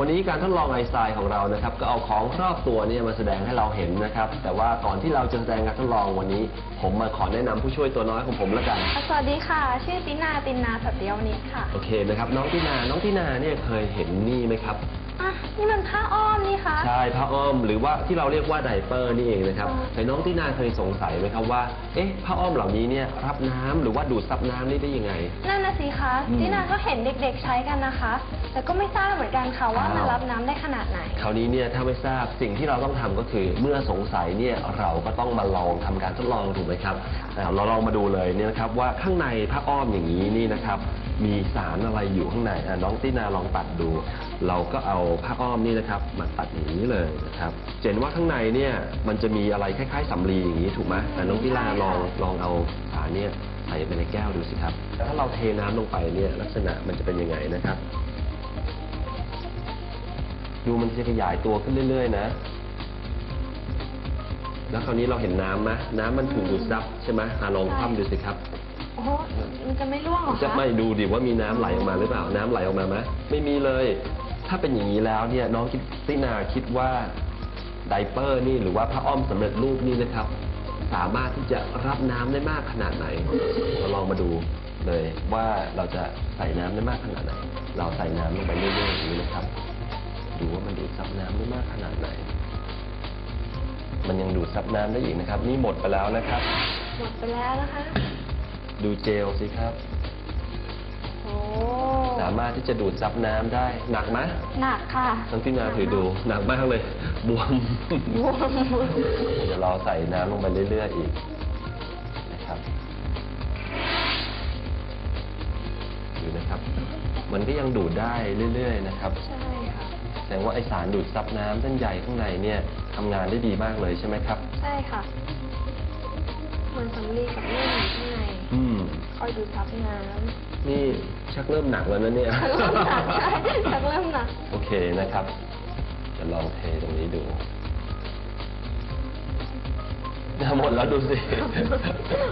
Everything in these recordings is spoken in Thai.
วันนี้การทดลองไอน์สไตล์ของเรานะครับก็เอาของรอบตัวเนี่ยมาแสดงให้เราเห็นนะครับ แต่ว่าก่อนที่เราจะแสดงการทดลองวันนี้ ผมมาขอแนะนำผู้ช่วยตัวน้อยของผมแล้วกัน สวัสดีค่ะ ชื่อตินาตินนาสัตยวนิชค่ะ โอเคนะครับน้องตินาน้องตินาเนี่ยเคยเห็นนี่ไหมครับ อะ นี่มันผ้าอ้อมนี่คะ ใช่ผ้าอ้อมหรือว่าที่เราเรียกว่าไดเปอร์นี่เองนะครับอ๋อแต่น้องตินาเคยสงสัยไหมครับว่าเอ๊ะผ้าอ้อมเหล่านี้เนี่ยรับน้ำหรือว่าดูดซับน้ำนี่ได้ยังไง นั่นนะสิคะ อืม ตินาก็เห็นเด็กๆใช้กันนะคะ แต่ก็ไม่ทราบเหมือนกันค่ะว่าอ้าวมันรับน้ำได้ขนาดไหน คราวนี้เนี่ยถ้าไม่ทราบสิ่งที่เราต้องทำก็คือเมื่อสงสัยเนี่ยเราก็ต้องมาลองทำการทดลองถูกไหมครับอ่าเราลองมาดูเลยเนี่ยนะครับว่าข้างในผ้าอ้อมอย่างนี้นี่นะครับ มีสารอะไรอยู่ข้างในอะน้องตินาลองตัดดู เราก็เอาผ้าอ้อมนี่นะครับมาตัดอย่างนี้เลยนะครับจะเห็นว่าข้างในเนี่ยมันจะมีอะไรคล้ายๆสำลีอย่างนี้ถูกไหมอะน้องตินาลองลองเอาสารเนี่ยใส่ไปในแก้วดูสิครับถ้าเราเทน้ำลงไปเนี่ยลักษณะมันจะเป็นยังไงนะครับ ดูมันจะขยายตัวขึ้นเรื่อยๆนะ แล้วคราวนี้เราเห็นน้ำไหมน้ำมันถูกดูดซับใช่ไหมอะลองคว่ำดูสิครับ โอ้โหมันจะไม่ร่วงเหรอจะคะไม่ดูดิว่ามีน้ำไหลออกมาหรือเปล่า น้ำไหลออกมาไหมไม่มีเลย ถ้าเป็นอย่างนี้แล้วเนี่ยน้องคิดตินาคิดว่าไดเปอร์นี่หรือว่าผ้าอ้อมสำเร็จรูปนี่นะครับ สามารถที่จะรับน้ำได้มากขนาดไหน เราลองมาดูเลยว่าเราจะใส่น้ำได้มากขนาดไหน เราใส่น้ำลงไปเรื่อยๆอย่างนี้นะครับดูว่ามันดูด ซับน้ำได้มากขนาดไหน มันยังดูดซับน้ำได้อีกนะครับ นี่หมดไปแล้วนะครับ หมดไปแล้วนะคะ ดูเจลสิครับ โอ้สามารถที่จะดูดซับน้ำได้หนักไหมหนักค่ะทั้งที่นาถือดูหนักมากเลย บวม บวมเดี๋ยวเราใส่น้ำลงไปเรื่อยๆอีกนะครับดูนะครับ มันก็ยังดูดได้เรื่อย ๆ นะครับ ใช่ค่ะ แสดงว่าไอสารดูดซับน้ำเส้นใหญ่ข้างในเนี่ยทำงานได้ดีมากเลยใช่ไหมครับ ใช่ค่ะ เหมือนสำลีกับเลื่อนอยู่ข้างในอืม คอยดูดซับน้ำนี่ชักเริ่มหนักแล้วนะเนี่ย ชักเริ่มหนักใช่ชักเริ่มหนัก โอเคนะครับ จะลองเทตรงนี้ดูจะหมดแล้วดูสิ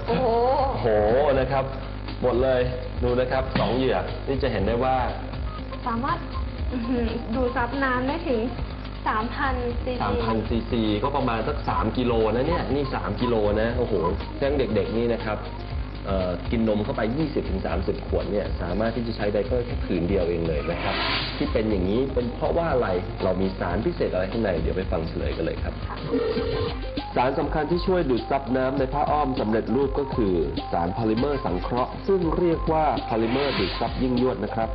โอ้โห โอ้โหนะครับ หมดเลยดูนะครับสองเหยือกนี่จะเห็นได้ว่า สามารถอื้อหือ ดูดซับน้ำได้ถึง 3,000ซีซี3,000ซีซีก็ประมาณสัก 3 กิโลนะเนี่ย นี่ 3 กิโลนะ โอ้โหแจ้งเด็กๆนี่นะครับเอ่อกินนมเข้าไป 20-30 ขวดเนี่ย สามารถที่จะใช้ไดเปอร์แค่ผืนเดียวเองเลยนะครับ ที่เป็นอย่างนี้เป็นเพราะว่าอะไร เรามีสารพิเศษอะไรข้างใน เดี๋ยวไปฟังเฉลยกันเลยครับ ค่ะ สารสำคัญที่ช่วยดูดซับน้ำในผ้าอ้อมสำเร็จรูปก็คือ สารพอลิเมอร์สังเคราะห์ ซึ่งเรียกว่าพอลิเมอร์ดูดซับยิ่งยวดนะครับ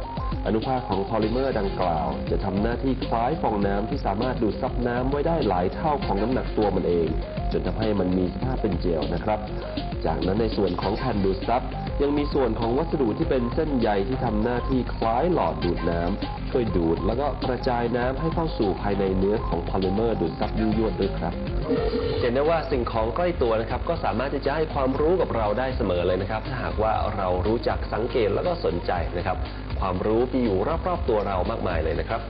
อนุภาคของพอลิเมอร์ดังกล่าว จะทำหน้าที่คล้ายฟองน้ำที่สามารถดูดซับน้ำไว้ได้หลายเท่าของน้ำหนักตัวมันเอง จนทำให้มันมีสภาพเป็นเจลนะครับ จากนั้นในส่วนของแผ่นดูดซับยังมีส่วนของวัสดุที่เป็นเส้นใยที่ทำหน้าที่คล้ายหลอดดูดน้ำช่วยดูดแล้วก็กระจายน้ำให้เข้าสู่ภายในเนื้อของพอลิเมอร์ดูดซับยิ่งยวดด้วยครับเห็นได้ว่าสิ่งของใกล้ตัวนะครับก็สามารถที่จะให้ความรู้กับเราได้เสมอเลยนะครับ ถ้าหากว่าเรารู้จักสังเกตแล้วก็สนใจนะครับ ความรู้มีอยู่รอบๆตัวเรามากมายเลยนะครับ